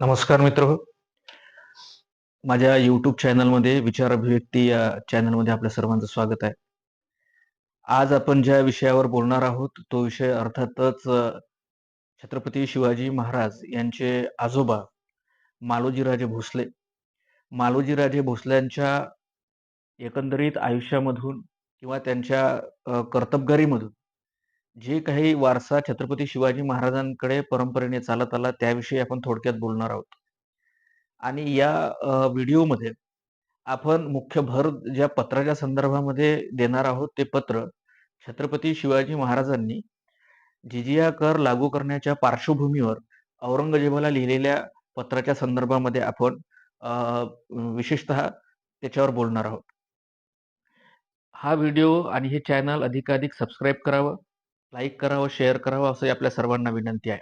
नमस्कार मित्र. माझ्या युट्यूब चॅनलमध्ये विचार अभिव्यक्ती या चॅनलमध्ये आपल्या सर्वांचं स्वागत आहे. आज आपण ज्या विषयावर बोलणार आहोत तो विषय अर्थातच छत्रपती शिवाजी महाराज यांचे आजोबा मालोजीराजे भोसले. मालोजीराजे भोसल्यांच्या एकंदरीत आयुष्यामधून किंवा त्यांच्या कर्तबगारीमधून जे काही वारसा छत्रपती शिवाजी महाराजांकडे परंपरेने चालत आला त्याविषयी आपण थोडक्यात बोलणार आहोत आणि या व्हिडिओमध्ये आपण मुख्य भर ज्या पत्राच्या संदर्भामध्ये देणार आहोत ते पत्र छत्रपती शिवाजी महाराजांनी जिजिया कर लागू करण्याच्या पार्श्वभूमीवर औरंगजेबाला लिहिलेल्या पत्राच्या संदर्भामध्ये आपण विशेषत विशेषतः त्याच्यावर बोलणार आहोत. हा व्हिडिओ आणि हे चॅनल अधिकाधिक सबस्क्राईब करावं, लाईक करावं, शेअर करावं असं आपल्या सर्वांना विनंती आहे.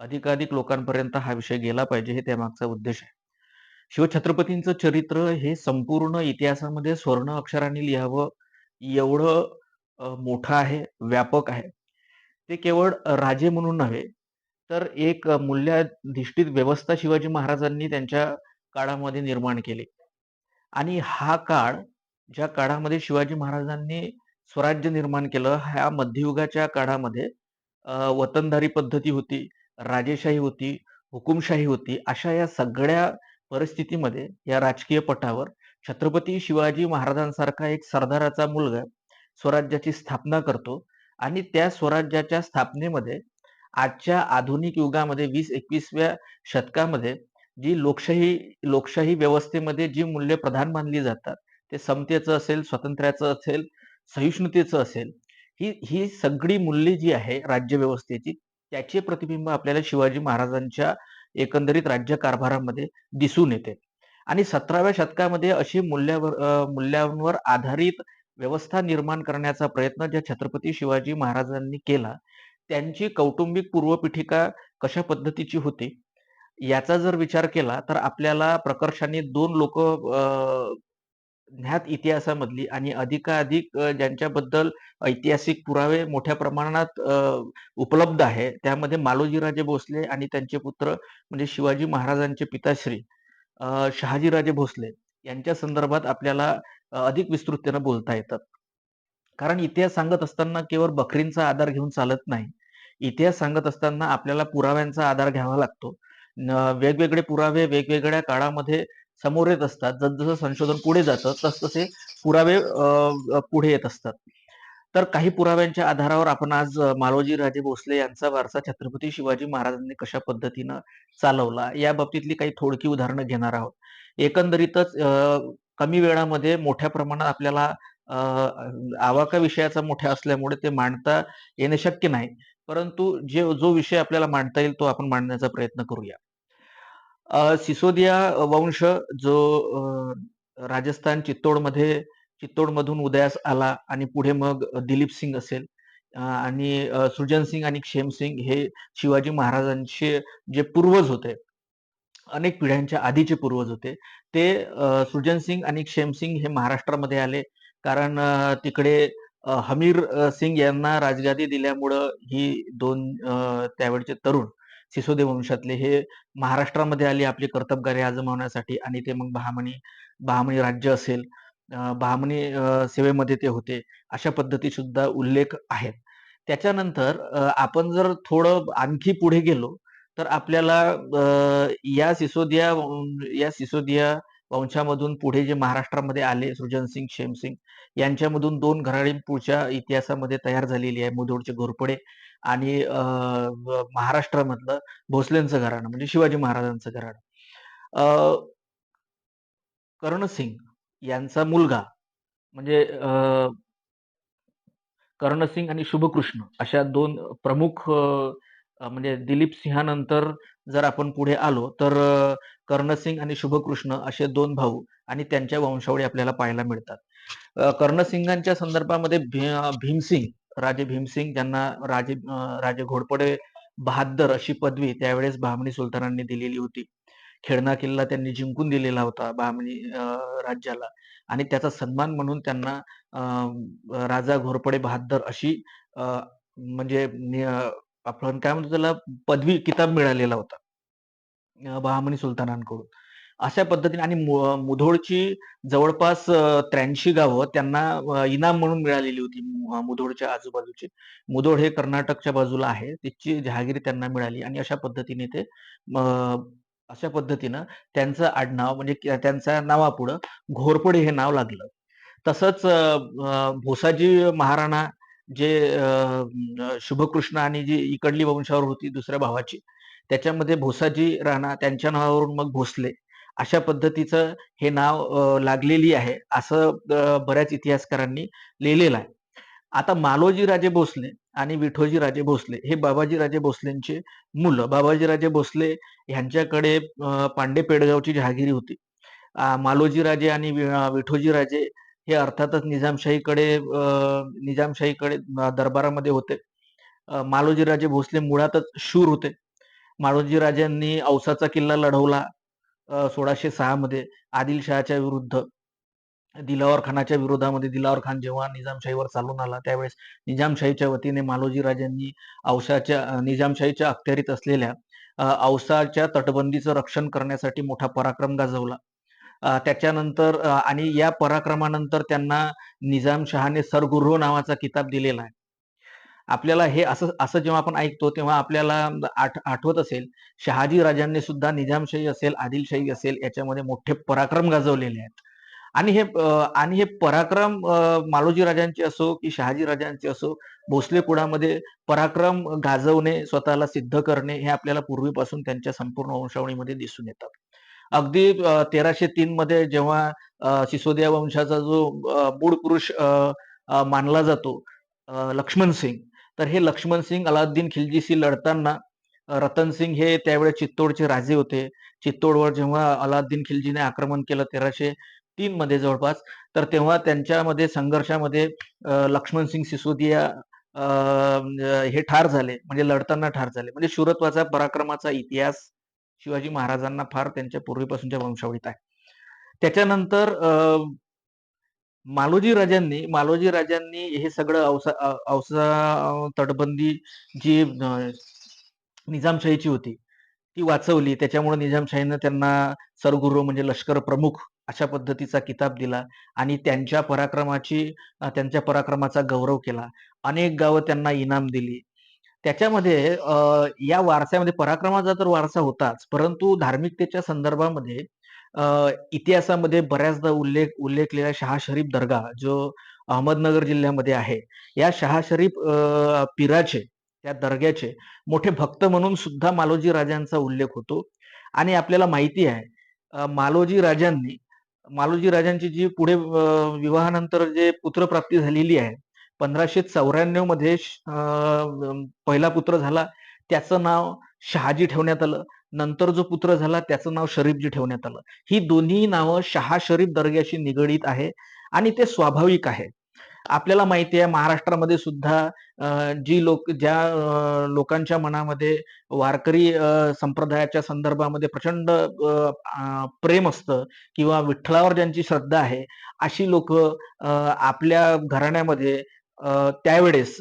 अधिकाधिक लोकांपर्यंत हा विषय गेला पाहिजे हे त्यामागचा उद्देश आहे. शिवछत्रपतींचं चरित्र हे संपूर्ण इतिहासामध्ये स्वर्ण अक्षराने लिहावं एवढं मोठं आहे, व्यापक आहे. ते केवळ राजे म्हणून नव्हे, तर एक मूल्याधिष्ठित व्यवस्था शिवाजी महाराजांनी त्यांच्या काळामध्ये निर्माण केली. आणि हा काळ ज्या काळामध्ये शिवाजी महाराजांनी स्वराज्य निर्माण केलं, ह्या मध्ययुगाच्या काळामध्ये वतनधारी पद्धती होती, राजेशाही होती, हुकुमशाही होती. अशा या सगळ्या परिस्थितीमध्ये या राजकीय पटावर छत्रपती शिवाजी महाराजांसारखा एक सरदाराचा मुलगा स्वराज्याची स्थापना करतो आणि त्या स्वराज्याच्या स्थापनेमध्ये आजच्या आधुनिक युगामध्ये 20-21व्या शतकामध्ये जी लोकशाही लोकशाही व्यवस्थेमध्ये जी मूल्य प्रधान मानली जातात, ते समतेचं असेल, स्वातंत्र्याचं असेल, सहिष्णुतेचं असेल, ही ही सगळी मूल्ये जी आहे राज्यव्यवस्थेची, त्याचे प्रतिबिंब आपल्याला शिवाजी महाराजांच्या एकंदरीत राज्यकारभारामध्ये दिसून येते. आणि 17व्या शतकामध्ये अशी मूल्यावर मूल्यांवर आधारित व्यवस्था निर्माण करण्याचा प्रयत्न ज्या छत्रपती शिवाजी महाराजांनी केला, त्यांची कौटुंबिक पूर्वपीठिका कशा पद्धतीची होती, याचा जर विचार केला तर आपल्याला प्रकर्षाने दोन लोक ज्ञात इतिहासामधली आणि अधिकाधिक ज्यांच्याबद्दल ऐतिहासिक पुरावे मोठ्या प्रमाणात उपलब्ध आहे. त्यामध्ये मालोजीराजे भोसले आणि त्यांचे पुत्र म्हणजे शिवाजी महाराजांचे पिताश्री शहाजीराजे भोसले यांच्या संदर्भात आपल्याला अधिक विस्तृततेनं बोलता येतात कारण इतिहास सांगत असताना केवळ बकरींचा आधार घेऊन चालत नाही. इतिहास सांगत असताना आपल्याला पुराव्यांचा आधार घ्यावा लागतो. वेगवेगळे पुरावे वेगवेगळ्या काळामध्ये समोर येत असतात. जसं-जसं संशोधन पुढे जातं, तसतसे पुरावे अ, पुढे येत असतात. तर काही पुराव्यांच्या आधारावर आपण आज मालोजी राजे भोसले यांचा वारसा छत्रपती शिवाजी महाराजांनी कशा पद्धतीनं चालवला, या बाबतीतली काही थोडकी उदाहरणं घेणार आहोत. एकंदरीतच कमी वेळामध्ये मोठ्या प्रमाणात आपल्याला अ, आवाका विषयाचा मोठ्या असल्यामुळे ते मांडता येणे शक्य नाही. परंतु जे जो विषय आपल्याला मांडता येईल तो आपण मांडण्याचा प्रयत्न करूया. सिसोदिया वंश जो राजस्थान चित्तोडमध्ये चित्तोडमधून उदयास आला आणि पुढे मग दिलीप सिंग असेल आणि सुजन सिंग आणि क्षेमसिंग हे शिवाजी महाराजांचे जे पूर्वज होते, अनेक पिढ्यांच्या आधीचे पूर्वज होते. ते सुजन सिंग आणि क्षेमसिंग हे महाराष्ट्रामध्ये आले. कारण तिकडे हमीर सिंग यांना राजगादी दिल्यामुळं ही दोन त्यावेळचे तरुण सिसोदे वंशातले हे महाराष्ट्रामध्ये आले आपली कर्तबगारी आजमावण्यासाठी आणि ते मग बहामणी बहामनी राज्य असेल, बहामणी बहामनी सेवेमध्ये ते होते. अशा पद्धती सुद्धा उल्लेख आहेत. त्याच्यानंतर आपण जर थोडं आणखी पुढे गेलो, तर आपल्याला या सिसोदिया वं या सिसोदिया वंशामधून पुढे जे महाराष्ट्रामध्ये आले सृजनसिंग क्षेमसिंग यांच्यामधून दोन घराडी पुढच्या इतिहासामध्ये तयार झालेली आहे. मुधोडचे घोरपडे आणि अ, महाराष्ट्रामधलं भोसलेंचं घराणं म्हणजे शिवाजी महाराजांचं घराणं. अ, कर्णसिंग यांचा मुलगा म्हणजे कर्णसिंग आणि शुभकृष्ण अशा दोन प्रमुख म्हणजे दिलीप सिंहानंतर जर आपण पुढे आलो, तर कर्णसिंग आणि शुभकृष्ण असे दोन भाऊ आणि त्यांच्या वंशावळी आपल्याला पाहायला मिळतात. कर्णसिंगांच्या संदर्भामध्ये भी भीमसिंग, राजे भीमसिंग ज्यांना राजे राजे घोरपडे बहाद्दर अशी पदवी त्यावेळेस बहामनी सुलतानांनी दिलेली होती. खेळणा किल्ला त्यांनी जिंकून दिलेला होता बहामनी राज्याला आणि त्याचा सन्मान म्हणून त्यांना राजा घोरपडे बहाद्दर अशी म्हणजे आपण काय म्हणतो त्याला पदवी किताब मिळालेला होता. बहामणी सुलतानांकडून. अशा पद्धतीने आणि मुधोळची जवळपास त्र्याऐंशी गावं त्यांना इनाम म्हणून मिळालेली होती मुधोळच्या आजूबाजूची. मुधोळ हे कर्नाटकच्या बाजूला आहे. तिची जहागिरी त्यांना मिळाली आणि अशा पद्धतीने ते अशा पद्धतीनं त्यांचं आडनाव म्हणजे त्यांच्या नावापुढं घोरपडे हे नाव लागलं. तसंच भोसाजी महाराणा जे शुभकृष्ण आणि जी इकडली वंशावर होती दुसऱ्या भावाची, त्याच्यामध्ये भोसाजी राणा त्यांच्या नावावरून मग भोसले अशा पद्धतीचं हे नाव लागलेली आहे, असं बऱ्याच इतिहासकारांनी लिहिलेलं आहे. आता मालोजी राजे भोसले आणि विठोजी राजे भोसले हे बाबाजी राजे भोसलेंचे मुलं. बाबाजी राजे भोसले ह्यांच्याकडे पांडे पेडगावची जहागिरी होती. मालोजी राजे आणि विठोजी राजे हे अर्थातच निजामशाहीकडे निजामशाहीकडे दरबारामध्ये होते. मालोजी राजे भोसले मुळातच शूर होते. मालोजी राजांनी औसाचा किल्ला लढवला सोळाशे सहा मध्ये आदिलशहाच्या विरुद्ध. दिलावर खानाच्या विरोधामध्ये दिलावर खान जेव्हा निजामशाहीवर चालून आला त्यावेळेस निजामशाहीच्या वतीने मालोजी राजांनी औसाच्या निजामशाहीच्या अखत्यारीत असलेल्या औसाच्या तटबंदीचं रक्षण करण्यासाठी मोठा पराक्रम गाजवला. त्याच्यानंतर आणि या पराक्रमानंतर त्यांना निजामशहाने सरगुर्रो नावाचा किताब दिलेला आहे. आपल्याला हे असं असं जेव्हा आपण ऐकतो तेव्हा आपल्याला आठ आठवत असेल शहाजी राजांनी सुद्धा निजामशाही असेल, आदिलशाही असेल याच्यामध्ये मोठे पराक्रम गाजवलेले आहेत. आणि हे आणि हे पराक्रम मालोजी राजांचे असो की शहाजी राजांचे असो, भोसले कुळामध्ये पराक्रम गाजवणे, स्वतःला सिद्ध करणे हे आपल्याला पूर्वीपासून त्यांच्या संपूर्ण वंशावळीमध्ये दिसून येतात. अगदी तेराशे तीन मध्ये जेव्हा सिसोदिया वंशाचा जो मूळ पुरुष मानला जातो लक्ष्मण सिंग, तर हे लक्ष्मण सिंग अलाउद्दीन खिलजीशी लढताना रतन सिंग हे त्यावेळेस चित्तोडचे राजे होते. चित्तोडवर जेव्हा अलाउद्दीन खिलजीने आक्रमण केलं तेराशे तीन मध्ये जवळपास, तर तेव्हा त्यांच्यामध्ये संघर्षामध्ये लक्ष्मण सिंग सिसोदिया हे ठार झाले म्हणजे लढताना ठार झाले. म्हणजे शूरत्वाचा, पराक्रमाचा इतिहास शिवाजी महाराजांना फार त्यांच्या पूर्वीपासूनच्या वंशावळीत आहे. त्याच्यानंतर मालोजी राजांनी मालोजी राजांनी हे सगळं औसा औसा तटबंदी जी निजामशाहीची होती, ती वाचवली. त्याच्यामुळे निजामशाहीनं त्यांना सरगुरु म्हणजे लष्कर प्रमुख अशा पद्धतीचा किताब दिला आणि त्यांच्या पराक्रमाची त्यांच्या पराक्रमाचा गौरव केला. अनेक गावं त्यांना इनाम दिली. त्याच्यामध्ये या वारसामध्ये पराक्रमाचा तर वारसा होताच, परंतु धार्मिकतेच्या संदर्भामध्ये इतिहासामध्ये बऱ्याचदा उल्लेख उल्लेखलेला शहा शरीफ दर्गा जो अहमदनगर जिल्ह्यामध्ये आहे. या शहा शरीफ पीराचे, त्या दर्ग्याचे मोठे भक्त म्हणून सुद्धा मालोजी राजांचा उल्लेख होतो आणि आपल्याला माहिती आहे मालोजी राजांनी मालोजी राजांची जी पुढे विवाहानंतर जे पुत्रप्राप्ती झालेली आहे, पंधराशे चौऱ्याण्णवमध्ये पहिला पुत्र झाला, त्याचं नाव शहाजी ठेवण्यात आलं. नंतर जो पुत्र झाला त्याचं नाव शरीफजी ठेवण्यात आलं. ही दोन्ही नावं शहा शरीफ दर्ग्याशी निगडीत आहे आणि ते स्वाभाविक आहे. आपल्याला माहिती आहे महाराष्ट्रामध्ये सुद्धा जी लोक ज्या लोकांच्या मनामध्ये वारकरी संप्रदायाच्या संदर्भामध्ये प्रचंड प्रेम असतं किंवा विठ्ठलावर ज्यांची श्रद्धा आहे, अशी लोक आपल्या घराण्यामध्ये त्यावेळेस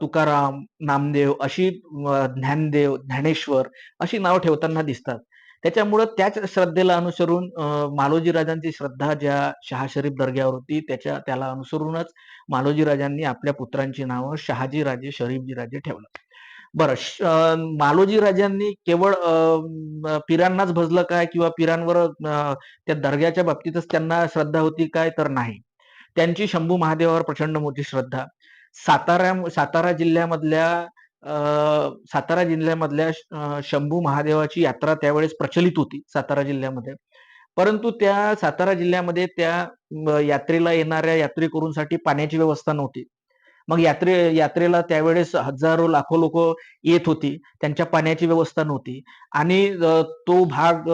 तुकाराम, नामदेव अशी ज्ञानदेव, ज्ञानेश्वर अशी नावं ठेवताना दिसतात. त्याच्यामुळं त्याच श्रद्धेला अनुसरून मालोजी राजांची श्रद्धा ज्या शहा शरीफ दर्ग्यावर होती त्याच्या त्याला अनुसरूनच मालोजी राजांनी आपल्या पुत्रांची नावं शहाजी राजे, शरीफजी राजे ठेवलं. बरं मालोजी राजांनी केवळ पिरांनाच भजलं काय किंवा पिरांवर त्या दर्ग्याच्या बाबतीतच त्यांना श्रद्धा होती काय तर नाही. त्यांची शंभू महादेवावर प्रचंड मोठी श्रद्धा. सातारा सातारा जिल्ह्यामधल्या सातारा जिल्ह्यामधल्या शंभू महादेवाची यात्रा त्यावेळेस प्रचलित होती सातारा जिल्ह्यामध्ये. परंतु त्या सातारा जिल्ह्यामध्ये त्या यात्रेला येणाऱ्या यात्रेकरूंसाठी पाण्याची व्यवस्था नव्हती. मग यात्रे यात्रेला त्यावेळेस हजारो लाखो लोक येत होती. त्यांच्या पाण्याची व्यवस्था नव्हती आणि तो भाग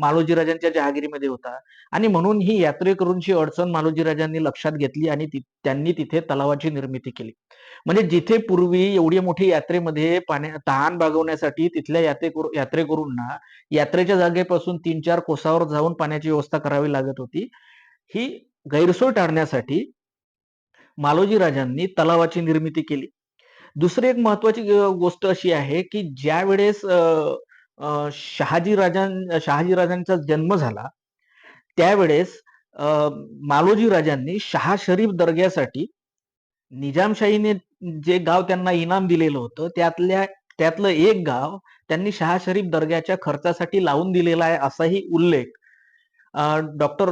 मालोजी राजांच्या जहागिरीमध्ये होता आणि म्हणून ही यात्रेकरूंची अडचण मालोजी राजांनी लक्षात घेतली आणि त्यांनी तिथे तलावाची निर्मिती केली. म्हणजे जिथे पूर्वी एवढी मोठी यात्रेमध्ये पाण्या तहान भागवण्यासाठी तिथल्या यात्रेकरू यात्रेकरूंना यात्रेच्या जागेपासून तीन चार कोसावर जाऊन पाण्याची व्यवस्था करावी लागत होती. ही गैरसोय टाळण्यासाठी मालोजी राजांनी तलावाची निर्मिती केली. दुसरी एक महत्वाची गोष्ट अशी आहे, की ज्या वेळेस शहाजी राजां शहाजी राजांचा जन्म झाला, त्यावेळेस मालोजी राजांनी शहा शरीफ दर्ग्यासाठी निजामशाहीने जे गाव त्यांना इनाम दिलेलं होतं, त्यातल्या त्यातलं एक गाव त्यांनी शहा शरीफ दर्ग्याच्या खर्चासाठी लावून दिलेला आहे, असाही उल्लेख डॉक्टर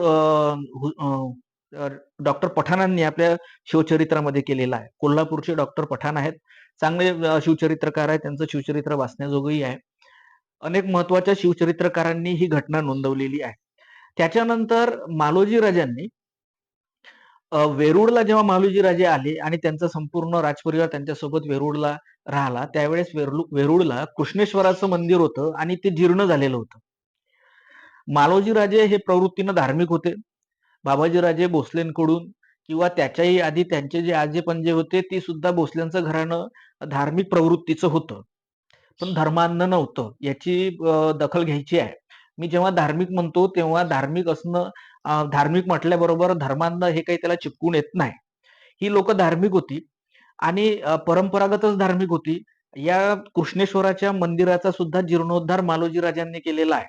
डॉक्टर पठाणांनी आपल्या शिवचरित्रामध्ये केलेला आहे. कोल्हापूरचे डॉक्टर पठाण आहेत. चांगले शिवचरित्रकार आहेत. त्यांचं शिवचरित्र वाचण्याजोगंही आहे. अनेक महत्त्वाच्या शिवचरित्रकारांनी ही घटना नोंदवलेली आहे. त्याच्यानंतर मालोजी राजांनी वेरूळला जेव्हा मालोजी राजे आले आणि त्यांचा संपूर्ण राजपरिवार त्यांच्यासोबत वेरूळला राहिला, त्यावेळेस वेरूळ वेरूळला कृष्णेश्वराचं मंदिर होतं आणि ते जीर्ण झालेलं होतं. मालोजी राजे हे प्रवृत्तीनं धार्मिक होते. बाबाजीराजे भोसलेंकडून किंवा त्याच्याही आधी त्यांचे जे आजे-पणजे होते, ती सुद्धा भोसल्यांचं घराणं धार्मिक प्रवृत्तीचं होतं. पण धर्मांध नव्हतं. याची दखल घ्यायची आहे. मी जेव्हा धार्मिक म्हणतो, तेव्हा धार्मिक असणं धार्मिक म्हटल्याबरोबर धर्मांध हे काही त्याला चिपकून येत नाही. ही लोक धार्मिक होती आणि परंपरागतच धार्मिक होती. या कृष्णेश्वराच्या मंदिराचा सुद्धा जीर्णोद्धार मालोजी राजांनी केलेला आहे.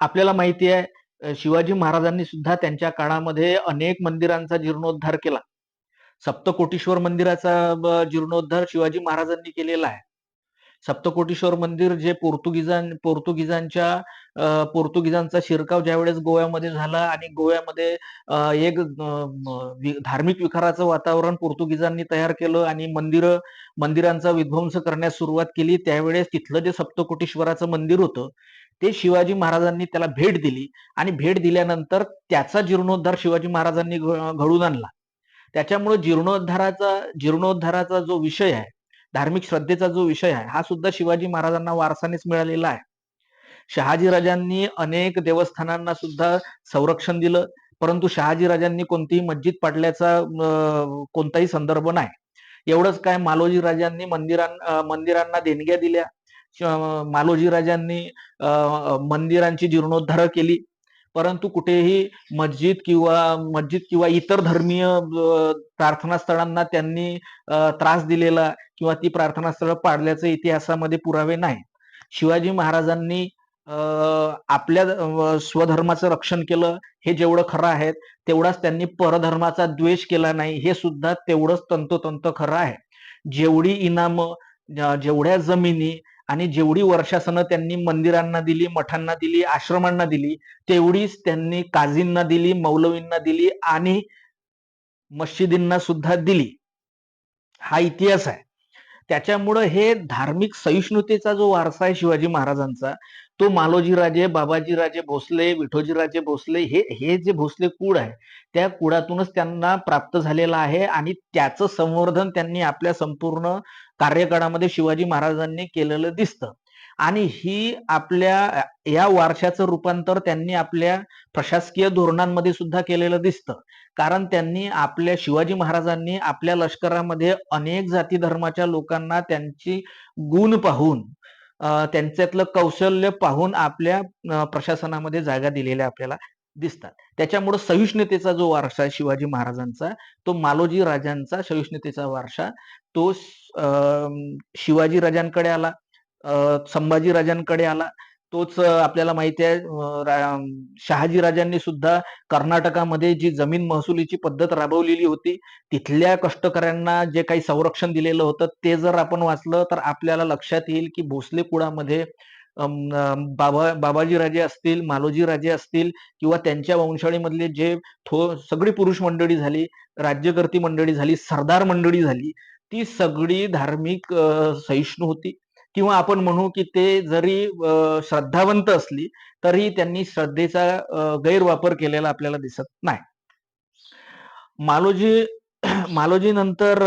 आपल्याला माहिती आहे शिवाजी महाराजांनी सुद्धा त्यांच्या काळामध्ये अनेक मंदिरांचा जीर्णोद्धार केला. सप्तकोटीश्वर मंदिराचा जीर्णोद्धार शिवाजी महाराजांनी केलेला आहे. सप्तकोटीश्वर मंदिर जे पोर्तुगीजां पोर्तुगीजांच्या पोर्तुगीजांचा शिरकाव ज्यावेळेस गोव्यामध्ये झाला आणि गोव्यामध्ये एक धार्मिक विकाराचं वातावरण पोर्तुगीजांनी तयार केलं आणि मंदिर मंदिरांचा विध्वंस करण्यास सुरुवात केली. त्यावेळेस तिथलं जे सप्तकोटीश्वराचं मंदिर होतं, ते शिवाजी महाराजांनी त्याला भेट दिली आणि भेट दिल्यानंतर त्याचा जीर्णोद्धार शिवाजी महाराजांनी घडून घडवून आणला. त्याच्यामुळे जीर्णोद्धाराचा जीर्णोद्धाराचा जो विषय आहे, धार्मिक श्रद्धेचा जो विषय आहे, हा सुद्धा शिवाजी महाराजांना वारसानेच मिळालेला आहे. शहाजी राजांनी अनेक देवस्थानांना सुद्धा संरक्षण दिलं, परंतु शहाजी राजांनी कोणतीही मस्जिद पाडल्याचा कोणताही संदर्भ नाही. एवढंच काय मालोजी राजांनी मंदिरां मंदिरांना देणग्या दिल्या. मालोजी राजांनी मंदिरांची जीर्णोद्धार केली. परंतु कुठेही मस्जिद किंवा मस्जिद किंवा इतर धर्मीय प्रार्थना प्रार्थनास्थळांना त्यांनी त्रास दिलेला किंवा ती प्रार्थनास्थळं पाडल्याचे इतिहासामध्ये पुरावे नाहीत. शिवाजी महाराजांनी अ, आपल्या स्वधर्माचं रक्षण केलं, हे जेवढं खरं आहे, तेवढाच त्यांनी परधर्माचा द्वेष केला नाही, हे सुद्धा तेवढंच तंतोतंत खरं आहे. जेवढी इनाम जेवढ्या जमिनी आणि जेवढी वर्षासनं त्यांनी मंदिरांना दिली, मठांना दिली, आश्रमांना दिली, तेवढीच त्यांनी काझींना दिली, मौलवींना दिली आणि मशिदींना सुद्धा दिली. हा इतिहास आहे. त्याच्यामुळं हे धार्मिक सहिष्णुतेचा जो वारसा आहे शिवाजी महाराजांचा, तो मालोजीराजे बाबाजीराजे भोसले, विठोजीराजे भोसले हे हे जे भोसले कुळ आहे, त्या कुळातूनच त्यांना प्राप्त झालेला आहे आणि त्याचं संवर्धन त्यांनी आपल्या संपूर्ण कार्यकाळामध्ये शिवाजी महाराजांनी केलेलं दिसतं. आणि ही आपल्या या वारशाचं रूपांतर त्यांनी आपल्या प्रशासकीय धोरणांमध्ये सुद्धा केलेलं दिसतं. कारण त्यांनी आपल्या शिवाजी महाराजांनी आपल्या लष्करामध्ये अनेक जाती धर्माच्या लोकांना त्यांची गुण पाहून त्यांच्यातलं कौशल्य पाहून आपल्या प्रशासनामध्ये जागा दिलेल्या आपल्याला दिसतात. त्याच्यामुळं सहिष्णुतेचा जो वारसा आहे शिवाजी महाराजांचा, तो मालोजी राजांचा सहिष्णुतेचा वारसा तो शिवाजी राजांकडे आला, संभाजी राजांकडे आला. तोच आपल्याला माहिती आहे शहाजी राजांनी सुद्धा कर्नाटकामध्ये जी जमीन महसुलीची पद्धत राबवलेली होती, तिथल्या कष्टकऱ्यांना जे काही संरक्षण दिलेलं होतं, ते जर आपण वाचलं तर आपल्याला लक्षात येईल, की भोसले कुळामध्ये बाबा बाबाजी राजे असतील, मालोजी राजे असतील किंवा त्यांच्या वंशावळीमधले जे थो सगळी पुरुष मंडळी झाली, राज्यकर्ती मंडळी झाली, सरदार मंडळी झाली, ती सगळी धार्मिक सहिष्णू होती किंवा आपण म्हणू, की ते जरी श्रद्धावंत असली, तरीही त्यांनी श्रद्धेचा गैरवापर केलेला आपल्याला दिसत नाही. मालोजी मालोजी नंतर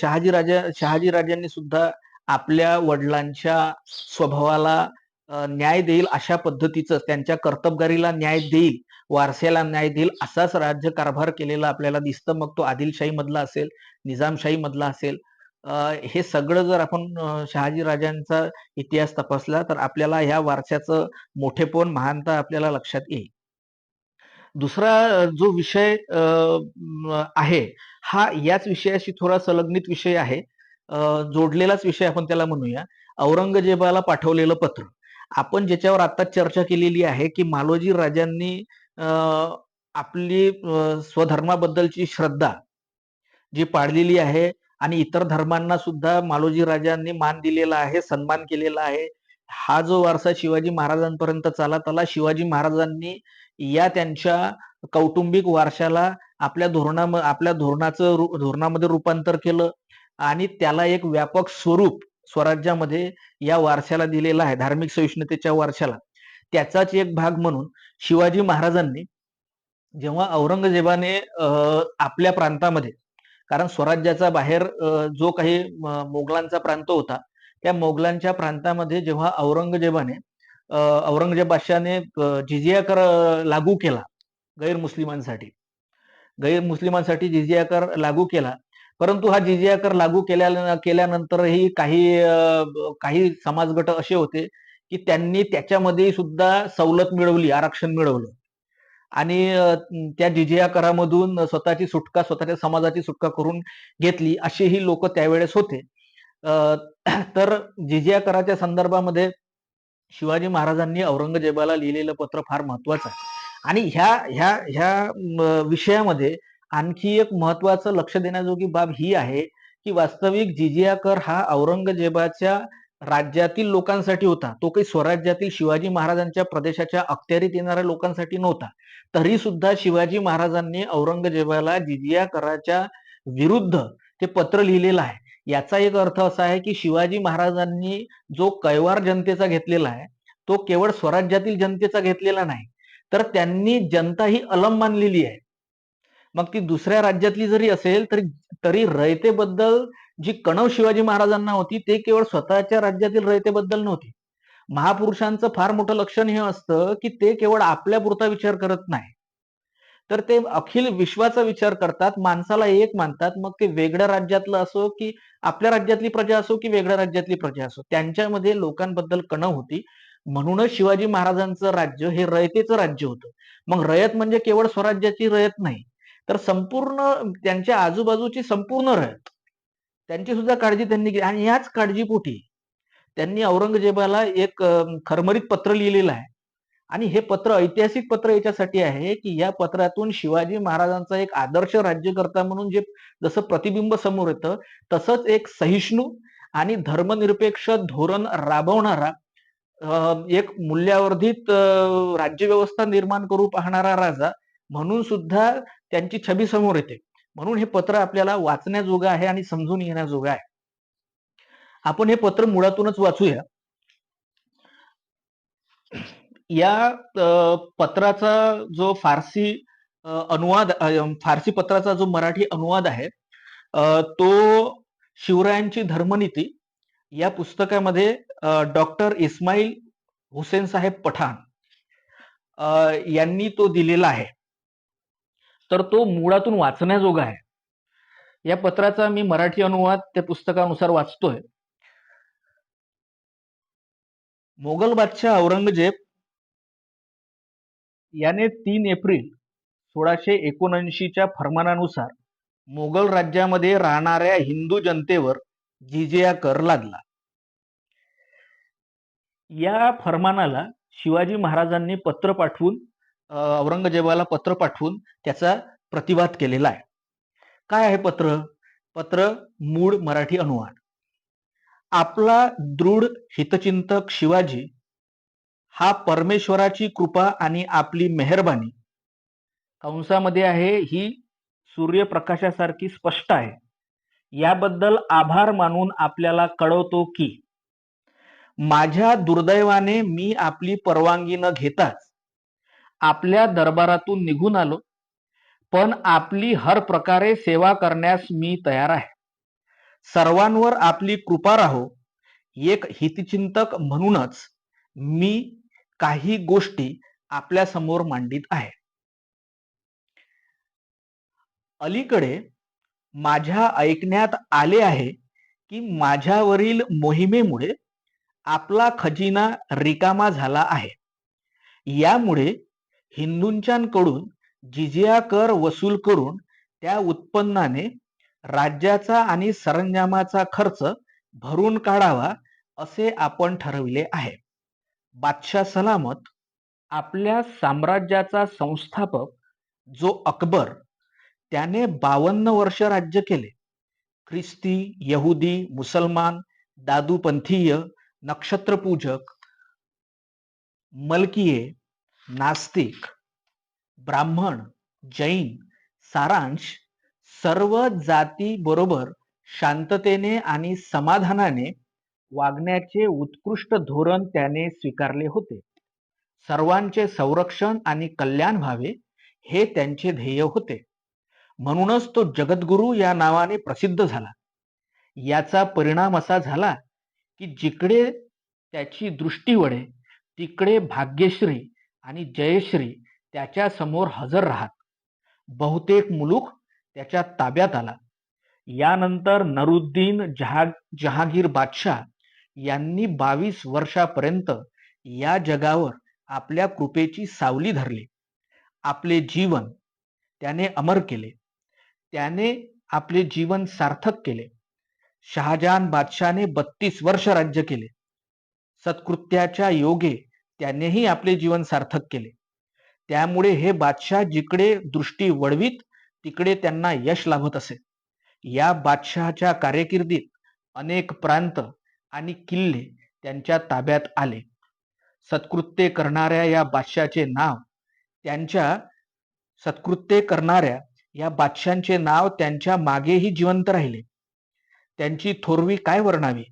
शहाजी राजा शहाजी राजांनी सुद्धा आपल्या वडिलांच्या स्वभावाला न्याय देईल अशा पद्धतीचं त्यांच्या कर्तबगारीला न्याय देईल, वारसेला न्याय देईल असाच राज्यकारभार केलेला आपल्याला दिसतं. मग तो आदिलशाही मधला असेल, निजामशाही मधला असेल. हे सगळं जर आपण शहाजी राजांचा इतिहास तपासला तर आपल्याला ह्या वारशाचं मोठेपण, महानता आपल्याला लक्षात येईल. दुसरा जो विषय आहे, हा याच विषयाशी थोडा संलग्नित विषय आहे. जोडलेलाच विषय आपण त्याला म्हणूया. औरंगजेबाला पाठवलेलं पत्र आपण ज्याच्यावर आता चर्चा केलेली आहे की मालोजी राजांनी आपली स्वधर्माबद्दलची श्रद्धा जी पाळलेली आहे आणि इतर धर्मांना सुद्धा मालोजी राजांनी मान दिलेला आहे सन्मान केलेला आहे. हा जो वारसा शिवाजी महाराजांपर्यंत चालत आला शिवाजी महाराजांनी या त्यांच्या कौटुंबिक वारशाला आपल्या धोरणा आपल्या धोरणाचं धोरणामध्ये रूपांतर केलं आणि त्याला एक व्यापक स्वरूप स्वराज्यामध्ये या वारशाला दिलेला आहे धार्मिक सहिष्णुतेच्या वारशाला. त्याचाच एक भाग म्हणून शिवाजी महाराजांनी जेव्हा औरंगजेबाने अं, आपल्या प्रांतामध्ये कारण स्वराज्याचा बाहेर जो काही मोगलांचा प्रांत होता त्या मोगलांच्या प्रांतामध्ये जेव्हा औरंगजेबाने अं, औरंगजेब बादशाने जिजिया कर लागू केला गैरमुस्लिमांसाठी गैरमुस्लिमांसाठी जिजिया कर लागू केला परंतु हा जिजिया कर लागू केल्या केल्यानंतरही काही काही समाजगट असे होते की त्यांनी त्याच्यामध्ये सुद्धा सवलत मिळवली आरक्षण मिळवलं. आणि त्या जिजिया करामधून स्वतःची सुटका स्वतःच्या समाजाची सुटका करून घेतली असेही लोक त्यावेळेस होते. तर जिजिया कराच्या संदर्भामध्ये शिवाजी महाराजांनी औरंगजेबाला लिहिलेलं पत्र फार महत्वाचं आहे. आणि ह्या ह्या ह्या विषयामध्ये आणखी एक महत्वाचं लक्ष देण्याजोगी बाब ही आहे की वास्तविक जिजिया कर हा औरंगजेबाच्या राज्यातील लोकांसाठी होता. तो काही स्वराज्यातील शिवाजी महाराजांच्या प्रदेशाच्या अखत्यारीत येणाऱ्या लोकांसाठी नव्हता. तरी सुद्धा शिवाजी महाराजांनी औरंगजेबाला जिजिया कराच्या विरुद्ध ते पत्र लिहिलेलं आहे. याचा एक अर्थ असा आहे की शिवाजी महाराजांनी जो कैवार जनतेचा घेतलेला आहे तो केवळ स्वराज्यातील जनतेचा घेतलेला नाही तर त्यांनी जनता ही अलम मानलेली आहे. मग ती दुसऱ्या राज्यातली जरी असेल तरी तरी रयतेबद्दल जी कणव शिवाजी महाराजांना होती ते केवळ स्वतःच्या राज्यातील रयतेबद्दल नव्हती. महापुरुषांचं फार मोठं लक्षण हे असतं की ते केवळ आपल्यापुरता विचार करत नाही. तर ते अखिल विश्वाचा विचार करतात माणसाला एक मानतात मग ते वेगळ्या राज्यातलं असो की आपल्या राज्यातली प्रजा असो की वेगळ्या राज्यातली प्रजा असो त्यांच्यामध्ये लोकांबद्दल कणव होती. म्हणूनच शिवाजी महाराजांचं राज्य हे रयतेचं राज्य होतं. मग रयत म्हणजे केवळ स्वराज्याची रयत नाही. तर संपूर्ण त्यांच्या आजूबाजूची संपूर्ण रयत त्यांची सुद्धा काळजी त्यांनी घेतली आणि याच काळजीपोटी त्यांनी औरंगजेबाला एक खरमरीत पत्र लिहिलेलं आहे. आणि हे पत्र ऐतिहासिक पत्र याच्यासाठी आहे की या पत्रातून शिवाजी महाराजांचा एक आदर्श राज्यकर्ता म्हणून जे जसं प्रतिबिंब समोर येतं तसंच एक सहिष्णू आणि धर्मनिरपेक्ष धोरण राबवणारा एक मूल्यावर्धित राज्यव्यवस्था निर्माण करू पाहणारा राजा म्हणून सुद्धा त्यांची छबी समोर येते. म्हणून हे पत्र आपल्याला वाचण्याजोगं आहे आणि समजून घेण्याजोगं आहे. आपण हे पत्र मुळातूनच वाचूया. या पत्राचा जो फारसी अनुवाद फारसी पत्राचा जो मराठी अनुवाद आहे तो शिवरायांची धर्मनीती या पुस्तकामध्ये डॉक्टर इस्माईल हुसेन साहेब पठाण यांनी तो दिलेला आहे. तर तो मुळातून वाचण्याजोगा आहे. या पत्राचा मी मराठी अनुवाद त्या पुस्तकानुसार वाचतोय. मोगल बादशाह औरंगजेब याने तीन एप्रिल सोळाशे एकोणऐंशीच्या फरमानानुसार मोगल राज्यामध्ये राहणाऱ्या हिंदू जनतेवर जिजिया कर लादला या फरमानाला शिवाजी महाराजांनी पत्र पाठवून औरंगजेबाला पत्र पाठवून त्याचा प्रतिवाद केलेला आहे. काय आहे पत्र? पत्र मूळ मराठी अनुवाद. आपला दृढ हितचिंतक शिवाजी हा परमेश्वराची कृपा आणि आपली मेहरबानी कंसामध्ये आहे ही सूर्यप्रकाशासारखी स्पष्ट आहे. याबद्दल आभार मानून आपल्याला कळवतो की माझ्या दुर्दैवाने मी आपली परवानगी न घेताच आपल्या दरबारातून निघून आलो. पण आपली हर प्रकारे सेवा करण्यास मी तयार आहे. सर्वांवर आपली कृपा राहो. एक हितचिंतक म्हणूनच मी काही गोष्टी आपल्यासमोर मांडित आहे. अलीकडे माझ्या ऐकण्यात आले आहे की माझ्यावरील मोहिमेमुळे आपला खजिना रिकामा झाला आहे. यामुळे हिंदूंच्याकडून जिजिया कर वसूल करून त्या उत्पन्नाने राज्याचा आणि सरंजामाचा खर्च भरून काढावा असे आपण ठरविले आहे. बादशाह सलामत आपल्या साम्राज्याचा संस्थापक जो अकबर त्याने बावन्न वर्ष राज्य केले. ख्रिस्ती यहुदी मुसलमान दादूपंथीय नक्षत्रपूजक मलकीये नास्तिक ब्राह्मण जैन सारांश सर्व जाती बरोबर शांततेने आणि समाधानाने वागण्याचे उत्कृष्ट धोरण त्याने स्वीकारले होते. सर्वांचे संरक्षण आणि कल्याण व्हावे हे त्यांचे ध्येय होते. म्हणूनच तो जगद्गुरु या नावाने प्रसिद्ध झाला. याचा परिणाम असा झाला की जिकडे त्याची दृष्टी वळे तिकडे भाग्यश्री आणि जयश्री त्याच्यासमोर हजर राहत. बहुतेक मुलूक त्याच्या ताब्यात आला. यानंतर नरुद्दीन जहा जहागीर बादशाह यांनी बावीस वर्षापर्यंत या जगावर आपल्या कृपेची सावली धरली. आपले जीवन त्याने अमर केले. त्याने आपले जीवन सार्थक केले. शहाजहान बादशाने बत्तीस वर्ष राज्य केले. सत्कृत्याच्या योगे त्यानेही आपले जीवन सार्थक केले. त्यामुळे हे बादशाह जिकडे दृष्टी वळवीत तिकडे त्यांना यश लाभत असे. या बादशहाच्या कार्यकिर्दीत अनेक प्रांत आणि किल्ले त्यांच्या ताब्यात आले. सत्कृत्य करणाऱ्या या बादशाचे नाव त्यांच्या सत्कृत्य करणाऱ्या या बादशांचे नाव त्यांच्या मागेही जिवंत राहिले. त्यांची थोरवी काय वर्णावी?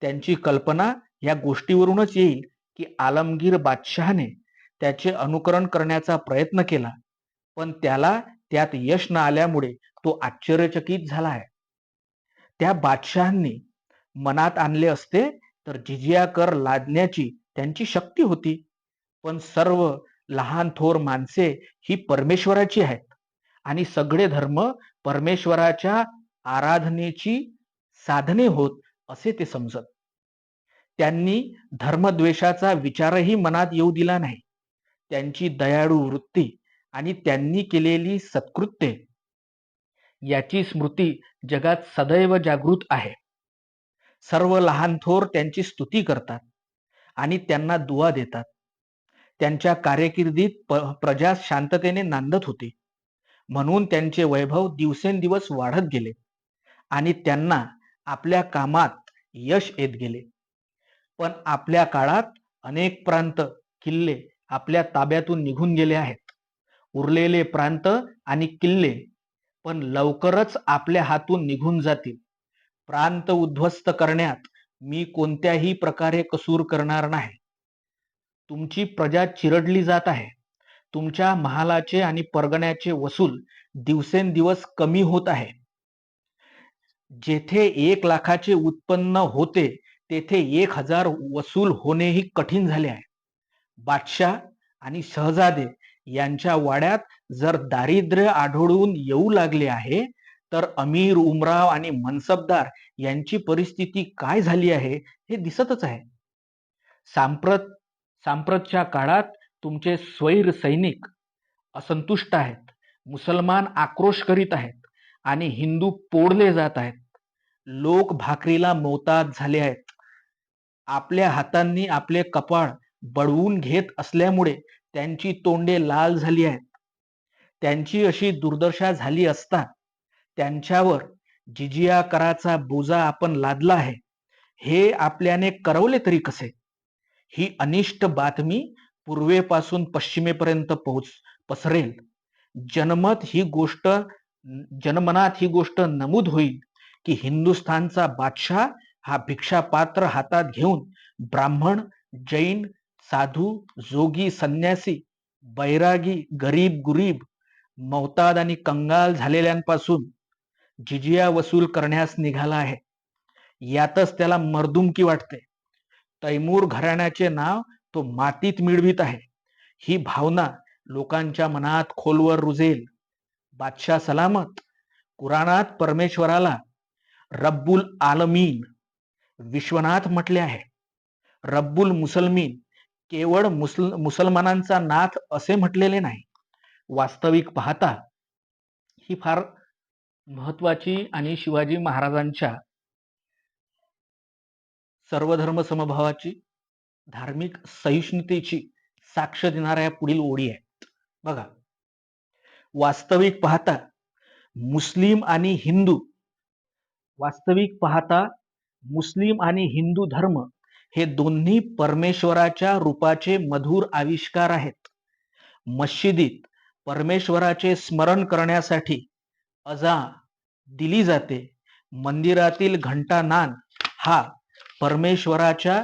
त्यांची कल्पना या गोष्टीवरूनच येईल की आलमगीर बादशहाने त्याचे अनुकरण करण्याचा प्रयत्न केला. पण त्याला त्यात यश न आल्यामुळे तो आश्चर्यचकित झाला आहे. त्या बादशहांनी मनात आणले असते तर जिजिया कर लादण्याची त्यांची शक्ती होती. पण सर्व लहान थोर माणसे ही परमेश्वराची आहेत आणि सगळे धर्म परमेश्वराच्या आराधनेची साधने होत असे ते समजत. त्यांनी धर्मद्वेषाचा विचारही मनात येऊ दिला नाही. त्यांची दयाळू वृत्ती आणि त्यांनी केलेली सत्कृत्ये याची स्मृती जगात सदैव जागृत आहे. सर्व लहान थोर त्यांची स्तुती करतात आणि त्यांना दुवा देतात. त्यांच्या कार्यकिर्दीत प्रजा शांततेने नांदत होती. म्हणून त्यांचे वैभव दिवसेंदिवस वाढत गेले आणि त्यांना आपल्या कामात यश येत गेले. पण आपल्या काळात अनेक प्रांत किल्ले आपल्या ताब्यातून निघून गेले आहेत. उरलेले प्रांत आणि किल्ले पण लवकरच आपल्या हातून निघून जातील. प्रांत उद्ध्वस्त करण्यात मी कोणत्याही प्रकारे कसूर करणार नाही. तुमची प्रजा चिरडली जात आहे. तुमच्या महालाचे आणि परगण्याचे वसूल दिवसेंदिवस कमी होत आहे. जेथे एक लाखाचे उत्पन्न होते तेथे एक हजार वसूल होणेही कठीण झाले आहे. बादशाह आणि शहजादे यांच्या वाड्यात जर दारिद्र्य आढळून येऊ लागले आहे तर अमीर उमराव आणि मनसबदार यांची परिस्थिती काय झाली आहे हे दिसतच आहे. सांप्रत सांप्रतच्या काळात तुमचे स्वैर सैनिक असंतुष्ट आहेत मुसलमान आक्रोश करीत आहेत आणि हिंदू पोडले जात आहेत. लोक भाकरीला मोताद झाले आहेत. आपल्या हातांनी आपले कपाळ बडवून घेत असल्यामुळे त्यांची तोंडे लाल झाली आहेत. त्यांची अशी दुर्दशा झाली असता त्यांच्यावर जिजिया कराचा बोजा आपण लादला आहे. हे आपल्याने करवले तरी कसे? ही अनिष्ट बातमी पूर्वेपासून पश्चिमेपर्यंत पोहोच पसरेल. जनमत ही गोष्ट जनमनात ही गोष्ट नमूद होईल की हिंदुस्थानचा बादशाह हा भिक्षापात्र हातात घेऊन ब्राह्मण जैन साधू जोगी संन्यासी बैरागी गरीब गुरीब मौताद आणि कंगाल झालेल्यांपासून जिजिया वसूल करण्यास निघाला आहे. यातच त्याला मर्दुमकी वाटते. तैमूर घराण्याचे नाव तो मातीत मिळवित आहे. ही भावना लोकांच्या मनात खोलवर रुजेल. बादशाह सलामत कुराणात परमेश्वराला रब्बुल आलमीन विश्वनाथ म्हटले आहे. रब्बुल मुसलमीन केवळ मुसल मुसलमानांचा नाथ असे म्हटलेले नाही. वास्तविक पाहता ही फार महत्वाची आणि शिवाजी महाराजांच्या सर्वधर्म समभावाची धार्मिक सहिष्णुतेची साक्ष देणाऱ्या पुढील ओळी आहेत. बघा. वास्तविक पाहता मुस्लिम आणि हिंदू वास्तविक पाहता मुस्लिम आणि हिंदू धर्म हे दोन्ही परमेश्वराच्या रूपाचे मधुर आविष्कार आहेत. मशिदीत परमेश्वराचे स्मरण करण्यासाठी अजा दिली जाते. मंदिरातील घंटानान हा परमेश्वराच्या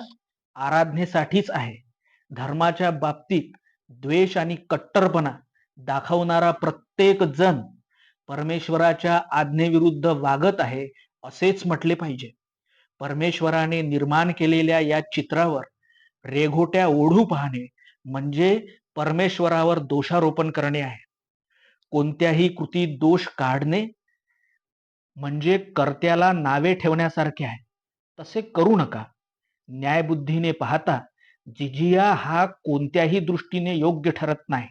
आराधनेसाठीच आहे. धर्माच्या बाबतीत द्वेष आणि कट्टरपणा दाखवणारा प्रत्येक जण परमेश्वराच्या आज्ञेविरुद्ध वागत आहे असेच म्हटले पाहिजे. परमेश्वराने निर्माण केलेल्या या चित्रावर रेघोट्या ओढू पाहणे म्हणजे परमेश्वरावर दोषारोपण करणे आहे. कोणत्याही कृतीत दोष काढणे म्हणजे कर्त्याला नावे ठेवण्यासारखे आहे. तसे करू नका. न्यायबुद्धीने पाहता जिजिया हा कोणत्याही दृष्टीने योग्य ठरत नाही.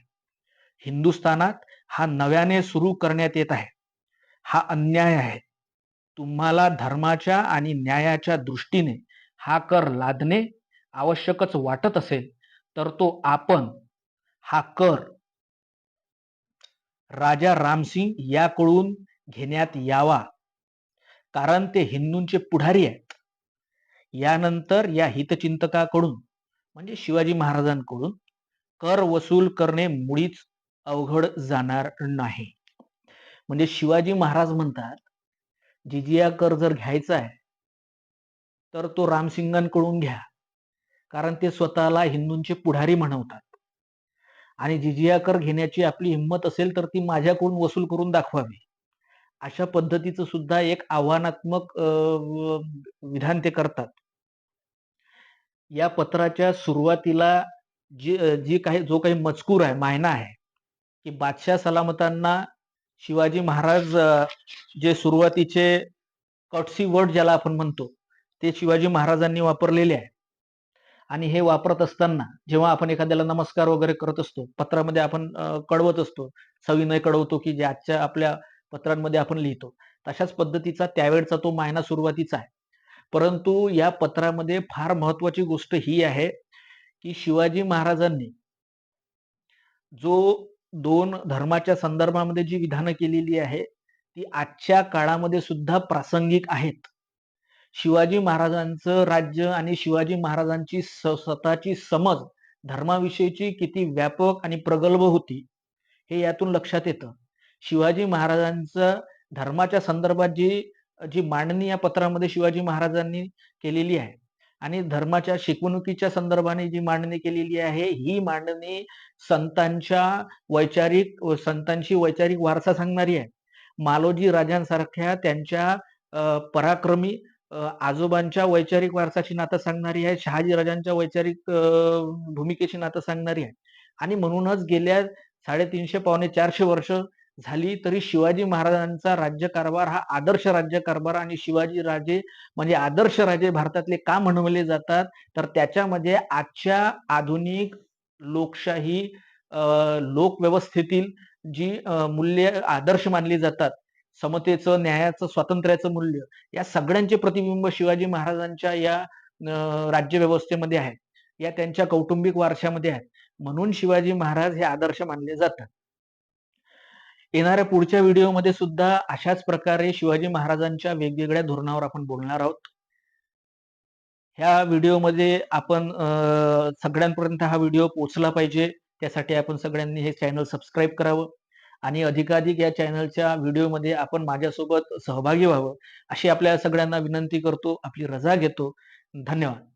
हिंदुस्थानात हा नव्याने सुरू करण्यात येत आहे. हा अन्याय आहे. तुम्हाला धर्माच्या आणि न्यायाच्या दृष्टीने हा कर लादणे आवश्यकच वाटत असेल तर तो आपण हा कर राजा रामसिंग याकडून घेण्यात यावा. कारण ते हिंदूंचे पुढारी आहेत. यानंतर या हितचिंतकाकडून म्हणजे शिवाजी महाराजांकडून कर वसूल करणे मुळीच अवघड जाणार नाही. म्हणजे शिवाजी महाराज म्हणतात जिजिया कर जर घ्यायचा आहे तर तो रामसिंगांकडून घ्या. कारण ते स्वतःला हिंदूंचे पुढारी म्हणवतात. आणि जिजिया कर घेण्याची आपली हिंमत असेल तर ती माझ्याकडून वसूल करून दाखवावी. अशा पद्धतीचं सुद्धा एक आव्हानात्मक विधान ते करतात. या पत्राच्या सुरुवातीला जी जी काही जो काही मजकूर आहे मायना आहे की बादशाह सलामतांना शिवाजी महाराज जे सुरुवातीचे कटसी वर्ड ज्याला आपण म्हणतो ते शिवाजी महाराजांनी वापरलेले आहे. आणि हे वापरत असताना जेव्हा आपण एखाद्याला नमस्कार वगैरे करत असतो पत्रामध्ये आपण कळवत असतो सविनय कळवतो की जे आजच्या आपल्या पत्रांमध्ये आपण लिहितो तशाच पद्धतीचा त्यावेळचा तो मायना सुरुवातीचा आहे. परंतु या पत्रामध्ये फार महत्वाची गोष्ट ही आहे की शिवाजी महाराजांनी जो दोन धर्माच्या संदर्भामध्ये जी विधानं केलेली आहे ती आजच्या काळामध्ये सुद्धा प्रासंगिक आहेत. शिवाजी महाराजांचं राज्य आणि शिवाजी महाराजांची स्वतःची समज धर्माविषयीची किती व्यापक आणि प्रगल्भ होती हे यातून लक्षात येतं. शिवाजी महाराजांचं धर्माच्या संदर्भात जी जी मांडणी या पत्रामध्ये शिवाजी महाराजांनी केलेली आहे आणि धर्माच्या शिकवणुकीच्या संदर्भाने जी मांडणी केलेली आहे ही मांडणी संतांच्या वैचारिक संतांची वैचारिक वारसा सांगणारी आहे. मालोजी राजांसारख्या त्यांच्या पराक्रमी आजोबांच्या वैचारिक वारसाची नातं सांगणारी आहे शहाजी राजांच्या वैचारिक भूमिकेची नातं सांगणारी आहे. आणि म्हणूनच गेल्या साडेतीनशे पावणे चारशे वर्ष झाली तरी शिवाजी महाराजांचा राज्यकारभार हा आदर्श राज्यकारभार आणि शिवाजी राजे म्हणजे आदर्श राजे भारतातले का म्हणवले जातात? तर त्याच्यामध्ये आजच्या आधुनिक लोकशाही लोकव्यवस्थेतील जी मूल्य आदर्श मानली जातात समतेचं न्यायाचं स्वातंत्र्याचं मूल्य या सगळ्यांचे प्रतिबिंब शिवाजी महाराजांच्या या राज्यव्यवस्थेमध्ये आहे या त्यांच्या कौटुंबिक वारशामध्ये आहेत. म्हणून शिवाजी महाराज हे आदर्श मानले जातात. येणाऱ्या पुढच्या व्हिडिओमध्ये सुद्धा अशाच प्रकारे शिवाजी महाराजांच्या वेगवेगळ्या धोरणावर आपण बोलणार आहोत. ह्या व्हिडिओमध्ये आपण सगळ्यांपर्यंत हा व्हिडिओ पोहोचला पाहिजे. त्यासाठी आपण सगळ्यांनी हे चॅनल सबस्क्राईब करावं आणि अधिकाधिक या चॅनलच्या व्हिडिओमध्ये आपण माझ्यासोबत सहभागी व्हावं अशी आपल्या सगळ्यांना विनंती करतो. आपली रजा घेतो. धन्यवाद.